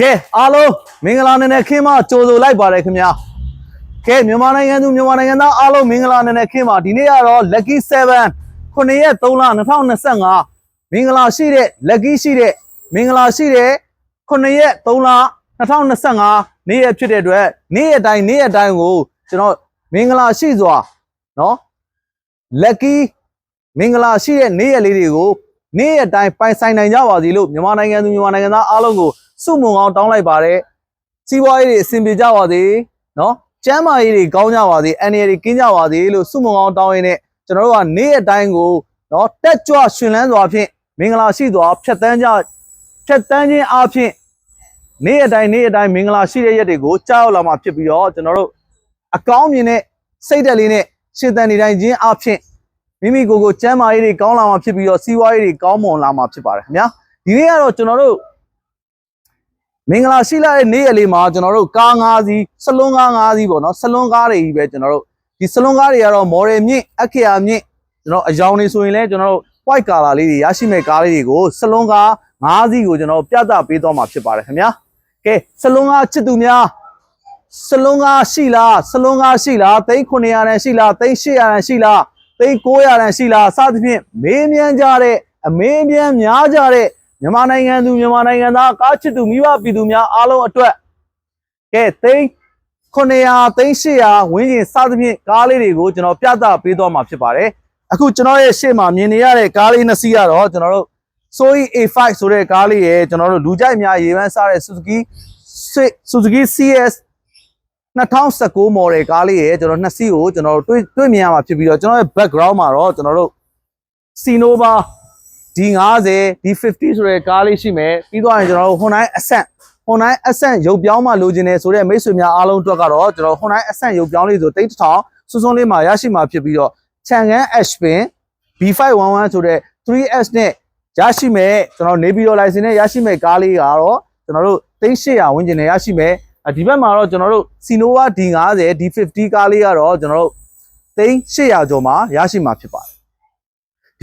ကဲအားလုံးမင်္ဂလာနံနက်ခင်းမှာကြိုဆိုလိုက်ပါတယ်ခင်ဗျာကဲမြန်မာနိုင်ငံသူမြန်မာနိုင်ငံသားအားလုံးမင်္ဂလာနံနက်ခင်းမှာဒီနေ့ကတော့ lucky 7ခုနှစ်ရက်3လ2025မင်္ဂလာရှိတဲ့ lucky ရှိတဲ့မင်္ဂလာရှိတဲ့ခုနှစ်ရက်3လ2025နေ့ရက်ဖြစ်တဲ့အတွက်နေ့ရက်တိုင်းနေ့ရက်တိုင်းကိုကျွန်တော်မင်္ဂလာရှိစွာเนาะ lucky မင်္ဂလာရှိတဲ့နေ့ရက်လေးတွေကိုနေ့ရက်တိုင်းပိုင်ဆိုင်နိုင်ကြပါစေလို့မြန်မာနိုင်ငံသူမြန်မာနိုင်ငံသားအားလုံးကို စုမုံအောင်တောင်းလိုက်ပါတယ်စီးပွားရေးတွေအဆင်ပြေကြပါစေနော်ကျမ်းမာရေးတွေကောင်းကြပါစေအန်ရတွေကင်းကြပါစေလို့စုမုံအောင်တောင်းရင်းနဲ့ကျွန်တော်တို့ကနေ့ရက်တိုင်းကိုနော်တက်ကြွရှင်လန်းစွာဖြင့်မင်္ဂလာရှိစွာဖြတ်တန်းကြဖြတ်တန်းခြင်းအပြင်နေ့ရက်တိုင်းနေ့ရက်တိုင်းမင်္ဂလာရှိတဲ့ရက်တွေကိုကြားရောက်လာမှာဖြစ်ပြီးတော့ကျွန်တော်တို့အကောင်းမြင်တဲ့စိတ်ဓာတ်လေးနဲ့ရှင်းတန်နေတိုင်းခြင်းအပြင်မိမိကိုယ်ကိုကျမ်းမာရေးတွေကောင်းလာမှာဖြစ်ပြီးတော့စီးပွားရေးတွေကောင်းမွန်လာမှာဖြစ်ပါတယ်ခင်ဗျာဒီနေ့ကတော့ကျွန်တော်တို့ မင်္ဂလာရှိလာတဲ့နေ့ရက်လေးမှာကျွန်တော်တို့ကား၅စီးစလွန်းကား၅စီးပေါ့နော်စလွန်းကားတွေကြီးပဲကျွန်တော်တို့ဒီစလွန်းကားတွေကတော့ model မြင့်အခရာမြင့်ကျွန်တော်အယောင်တွေဆိုရင်လည်းကျွန်တော်တို့ white color လေးတွေရရှိမဲ့ကားလေးတွေကိုစလွန်းကား၅စီးကိုကျွန်တော်ပြသပေးသွားမှာဖြစ်ပါတယ်ခင်ဗျာကဲစလွန်းကားချစ်သူများစလွန်းကားရှိလားစလွန်းကားရှိလားသိန်း900ရန်ရှိလားသိန်း800ရန်ရှိလားသိန်း900ရန်ရှိလားစသဖြင့်မေးမြန်းကြတဲ့အမေးမြန်းများကြတဲ့ မြန်မာနိုင်ငံသူမြန်မာနိုင်ငံသားကားချစ်သူမိဘပြည်သူများအားလုံးအတွက်ကဲသိန်း900သိန်း800ဝန်းကျင်စသဖြင့်ကားလေးတွေကိုကျွန်တော်ပြသပေးသွားမှာဖြစ်ပါတယ်အခုကျွန်တော်ရဲ့ရှေ့မှာမြင်နေရတဲ့ကားလေးနှစ်စီးကတော့ကျွန်တော်တို့ Soy A5 ဆိုတဲ့ကားလေးရဲ့ကျွန်တော်တို့လူကြိုက်များရေပန်းစားတဲ့ Suzuki Suzuki CS 2019 model ကားလေးရဲ့ကျွန်တော်နှစ်စီးကိုကျွန်တော်တို့တွေ့တွေ့မြင်ရမှာဖြစ်ပြီးတော့ကျွန်တော်ရဲ့ background မှာတော့ကျွန်တော်တို့ Sinova D50 D50 ဆိုတဲ့ကားလေးရှိမယ်ပြီးတော့ရင်ကျွန်တော်တို့ Hyundai Accent Hyundai Accent ရုပ်ပြောင်းမှလိုချင်တယ်ဆိုတဲ့မိတ်ဆွေများအားလုံးအတွက်ကတော့ကျွန်တော် Hyundai Accent ရုပ်ပြောင်းလေးဆိုတိတ်ထောင်စွန်းစွန်းလေးမှာရရှိမှာဖြစ်ပြီးတော့ Chang'an H pin B511 ဆိုတဲ့ 3S နဲ့ရရှိမဲ့ကျွန်တော်နေပြည်တော် license နဲ့ရရှိမဲ့ကားလေးကတော့ကျွန်တော်တို့3800ဝန်းကျင်နဲ့ရရှိမဲ့ဒီဘက်မှာတော့ကျွန်တော်တို့ Sinova D50 D50 ကားလေးကတော့ကျွန်တော်တို့3800ကျော်မှာရရှိမှာဖြစ်ပါတယ်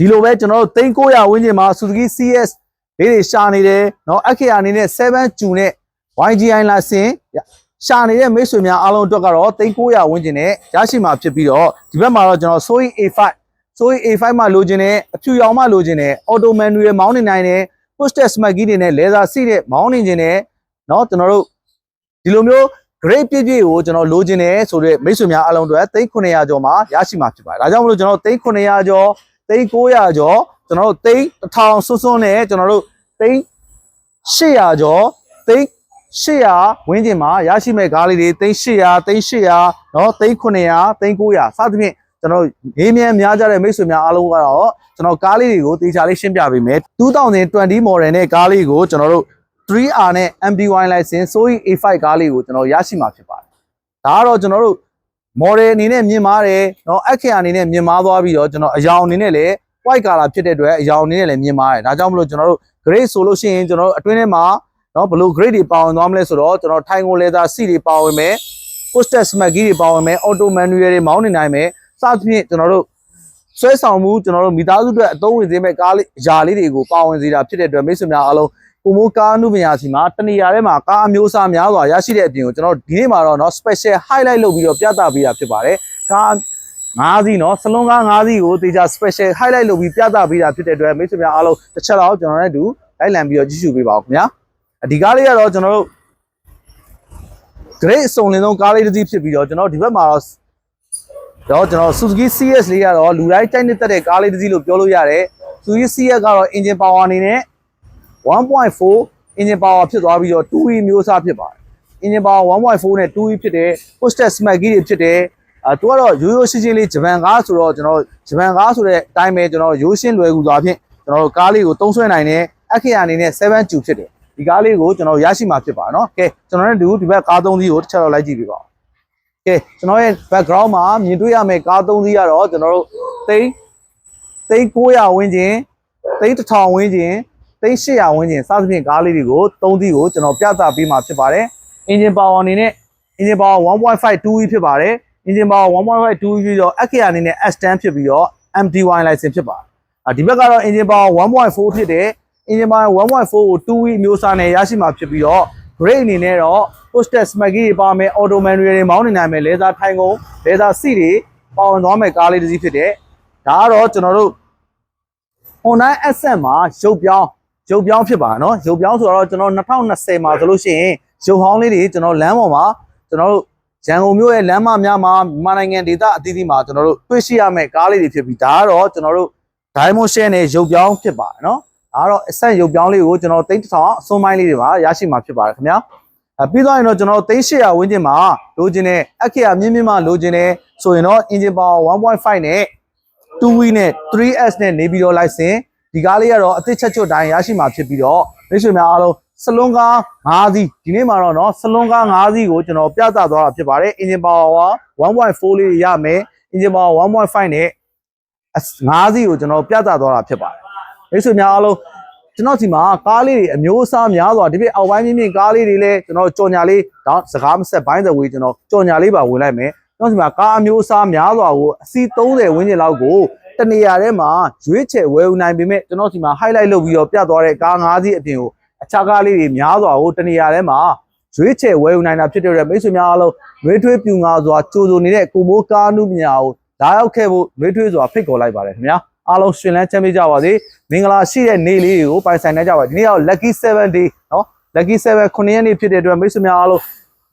ဒီလိုပဲကျွန်တော်တို့3900ဝန်းကျင်မှာ Suzuki CS လေးတွေရှာနေတယ်เนาะအခရာအနေနဲ့7ကျူနဲ့ YGI လာစင်ရှာနေတဲ့မိတ်ဆွေများအားလုံးအတွက်ကတော့3900ဝန်းကျင်နဲ့ရရှိမှာဖြစ်ပြီးတော့ဒီဘက်မှာတော့ကျွန်တော် Soy A5 Soy A5 မှာလိုချင်တဲ့အဖြူရောင်မှလိုချင်တဲ့ auto manual မောင်းနေနိုင်တဲ့ push test smart key တွေနဲ့ laser seat တဲ့မောင်းနေခြင်းနဲ့เนาะကျွန်တော်တို့ ဒီလိုမျိုး grade ပြည့်ပြည့်ကိုကျွန်တော်လိုချင်တယ်ဆိုတော့မိတ်ဆွေများအားလုံးတို့3900ကျော်မှာရရှိမှာဖြစ်ပါတယ်။ဒါကြောင့်မလို့ကျွန်တော်3900ကျော် 3900ကျော်ကျွန်တော်တို့3000စွန်းစွန်းနဲ့ကျွန်တော်တို့3800ကျော်3800ဝန်းကျင်မှာရရှိမဲ့ကားလေးတွေ3800 3800เนาะ3900 3900စသဖြင့်ကျွန်တော်နေမြန်များကြတဲ့မိတ်ဆွေများအားလုံးကတော့ကျွန်တော်ကားလေးတွေကိုတေချာလေးရှင်းပြပေးမယ်2020 model နဲ့ကားလေးကိုကျွန်တော်တို့ 3R နဲ့ MD1 license Soy A5 ကားလေးကိုကျွန်တော်ရရှိမှာဖြစ်ပါတယ်။ဒါကတော့ကျွန်တော်တို့ မော်ဒယ်အနေနဲ့မြင်မာတယ်နော်အခရာအနေနဲ့မြင်မာသွားပြီးတော့ကျွန်တော်အယောင်အနေနဲ့လည်း white color ဖြစ်တဲ့အတွက်အယောင်အနေနဲ့လည်းမြင်မာတယ်ဒါကြောင့်မလို့ကျွန်တော်တို့ grade ဆိုလို့ရှိရင်ကျွန်တော်တို့အတွင်းထဲမှာနော်ဘလို့ grade တွေပါဝင်သွားမလဲဆိုတော့ကျွန်တော် triangle leather seat တွေပါဝင်မယ် poster smart key တွေပါဝင်မယ် auto manual တွေမောင်းနေနိုင်မယ်စသဖြင့်ကျွန်တော်တို့ဆွဲဆောင်မှုကျွန်တော်တို့မိသားစုအတွက်အသုံးဝင်စေမဲ့ကားလေးအရာလေးတွေကိုပါဝင်စေတာဖြစ်တဲ့အတွက်မိတ်ဆွေများအားလုံး ကိုမိုးကားနုပညာစီမှာတနေရာထဲမှာကားအမျိုးအစားများစွာရရှိတဲ့အပြင်ကိုကျွန်တော်ဒီနေ့မှာတော့เนาะ special highlight လုပ်ပြီးတော့ပြသပေးတာဖြစ်ပါတယ်ကား၅စီးเนาะစလုံးကား၅စီးကိုတေချာ special highlight လုပ်ပြီးပြသပေးတာဖြစ်တဲ့အတွက်မိတ်ဆွေများအားလုံးတစ်ချက်တော့ကျွန်တော်နဲ့အတူလိုက်လံပြီးတော့ကြည့်ရှုပေးပါဦးခင်ဗျာဒီကားလေးကတော့ကျွန်တော်တို့ great အစုံလင်ဆုံးကားလေးတစ်စီးဖြစ်ပြီးတော့ကျွန်တော်ဒီဘက်မှာတော့တော့ကျွန်တော် Suzuki CS လေးကတော့လူတိုင်းတိုက်နှစ်သက်တဲ့ကားလေးတစ်စီးလို့ပြောလို့ရတယ် Suzuki CS ကတော့ engine power အနေနဲ့ 1.4 engine power ဖြစ်သွားပြီးတော့ 2E မျိုးစားဖြစ်ပါတယ် engine power 1.4နဲ့ 2E ဖြစ်တယ် push test smart key တွေဖြစ်တယ်အဲသူကတော့ရိုးရိုးရှင်းရှင်းလေးဂျပန်ကားဆိုတော့ကျွန်တော်ဂျပန်ကားဆိုတဲ့အတိုင်းပဲကျွန်တော်ရိုးရှင်းလွယ်ကူစွာဖြင့်ကျွန်တော်တို့ကားလေးကိုသုံးဆွဲနိုင်တဲ့အခရာအနေနဲ့7ကျူဖြစ်တယ်ဒီကားလေးကိုကျွန်တော်ရရှိမှာဖြစ်ပါเนาะကဲကျွန်တော်တို့ဒီဘက်ကားသုံးစီးကိုတစ်ချက်တော့လိုက်ကြည့်ပြပါဦးကဲကျွန်တော်ရဲ့ background မှာမြင်တွေ့ရမယ့်ကားသုံးစီးကတော့ကျွန်တော်တို့သိန်းသိန်း900ဝန်းကျင်သိန်း1000ဝန်းကျင် သိန်း800ဝန်းကျင်စသဖြင့်ကားလေးတွေကိုသုံးသီးကိုကျွန်တော်ပြသပေးမှာဖြစ်ပါတယ်။ engine power အနေနဲ့ engine power 1.5 2E ဖြစ်ပါတယ် engine power 1.5 2E ပြီးတော့ Akea အနေနဲ့ S10 ဖြစ်ပြီးတော့ MT1 license ဖြစ်ပါတယ်။အာဒီဘက်ကတော့ engine power 1.4ဖြစ်တယ် engine power 1.4ကို 2E မျိုးစားနဲ့ရရှိမှာဖြစ်ပြီးတော့ brake အနေနဲ့တော့ hostess smaggy တွေပါမယ် auto manual တွေမောင်းနေနိုင်မယ် leather ထိုင်ကုန် leather seat တွေပါဝင်သွားမယ်ကားလေးတစ်စီးဖြစ်တယ်ဒါကတော့ကျွန်တော်တို့ Honda Accent မှာရုပ်ပြောင်း ရုပ်ပြောင်းဖြစ်ပါနော်ရုပ်ပြောင်းဆိုတော့ကျွန်တော်2020မှာဆိုလို့ရှိရင်ရုပ်ဟောင်းလေးတွေကျွန်တော်လမ်းပေါ်မှာကျွန်တော်တို့ရန်ကုန်မြို့ရဲ့လမ်းမများမှာမြန်မာနိုင်ငံဒေသအသီးသီးမှာကျွန်တော်တို့တွေ့ရှိရမယ့်ကားလေးတွေဖြစ်ပြီးဒါကတော့ကျွန်တော်တို့ Diamond Share နဲ့ရုပ်ပြောင်းဖြစ်ပါတယ်နော်ဒါကတော့ Accent ရုပ်ပြောင်းလေးကိုကျွန်တော်တိတ်ထောင်အစွန်းပိုင်းလေးတွေမှာရရှိမှာဖြစ်ပါတယ်ခင်ဗျာအဲပြီးတော့ရင်တော့ကျွန်တော်သိန်း800ဝန်းကျင်မှာလိုချင်တဲ့အခရာမြင့်မြင့်မှလိုချင်တဲ့ဆိုရင်တော့ engine power 1.5နဲ့2 wheel နဲ့ 3S နဲ့နေပြီးတော့ license ဒီကားလေးကတော့အသစ်ချက်ချွတ်တိုင်းရရှိမှာဖြစ်ပြီးတော့မိတ်ဆွေများအားလုံးစလွန်ကား5စီးဒီနေ့မှာတော့เนาะစလွန်ကား5စီးကိုကျွန်တော်ပြသသွားတာဖြစ်ပါတယ် engine power 1.4လေးရမယ် engine power 1.5နဲ့5စီးကိုကျွန်တော်ပြသသွားတာဖြစ်ပါတယ်မိတ်ဆွေများအားလုံးကျွန်တော်ဒီမှာကားလေးတွေအမျိုးအစားများစွာဒီပြအောက်ပိုင်းမြင့်မြင့်ကားလေးတွေလည်းကျွန်တော်ကြော်ညာလေးတော့စကားမဆက်ပိုင်းတဲ့ဝေးကျွန်တော်ကြော်ညာလေးပါဝင်လိုက်မယ်ကျွန်တော်ဒီမှာကားအမျိုးအစားများစွာကိုအစီ30ဝန်းကျင်လောက်ကို တနေရာထဲမှာရွေးချယ်ဝယ်ယူနိုင်ပေမဲ့ကျွန်တော်ဒီမှာ highlight လုပ်ပြီးတော့ပြသွားတဲ့ကား၅စီးအပြင်ကိုအခြားကားလေးတွေများစွာကိုတနေရာထဲမှာရွေးချယ်ဝယ်ယူနိုင်တာဖြစ်တဲ့အတွက်မိတ်ဆွေများအားလုံးရွေးထွေးပြူငါစွာကြိုဆိုနေတဲ့ကိုမိုးကားနုပညာကိုလာရောက်ခဲ့ဖို့ရွေးထွေးစွာဖိတ်ခေါ်လိုက်ပါတယ်ခင်ဗျာအားလုံးရှင်လန်းချမ်းမြေ့ကြပါစေမင်္ဂလာရှိတဲ့နေ့လေးတွေကိုပိုင်ဆိုင်နိုင်ကြပါဒီနေ့က lucky 7 day နော် lucky 7ခုနှစ်ရက်နေ့ဖြစ်တဲ့အတွက်မိတ်ဆွေများအားလုံး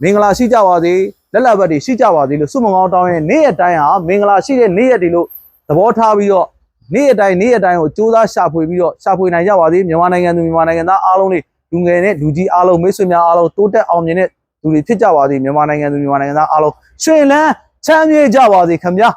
မင်္ဂလာရှိကြပါစေလက်လက်ဘက်တွေရှိကြပါစေလို့ဆုမကောင်းတောင်းရင်နေ့ရက်တိုင်းဟာမင်္ဂလာရှိတဲ့နေ့ရက်တွေလို့ သဘောထားပြီးတော့နေ့ရက်တိုင်းနေ့ရက်တိုင်းကိုစူးစမ်းရှာဖွေပြီးတော့ရှာဖွေနိုင်ကြပါစေမြန်မာနိုင်ငံသူမြန်မာနိုင်ငံသားအားလုံးတွေလူငယ်နဲ့လူကြီးအားလုံးမိတ်ဆွေများအားလုံးတိုးတက်အောင်မြင်တဲ့လူတွေဖြစ်ကြပါစေမြန်မာနိုင်ငံသူမြန်မာနိုင်ငံသားအားလုံးရှင်လန်းချမ်းမြေ့ကြပါစေခင်ဗျာ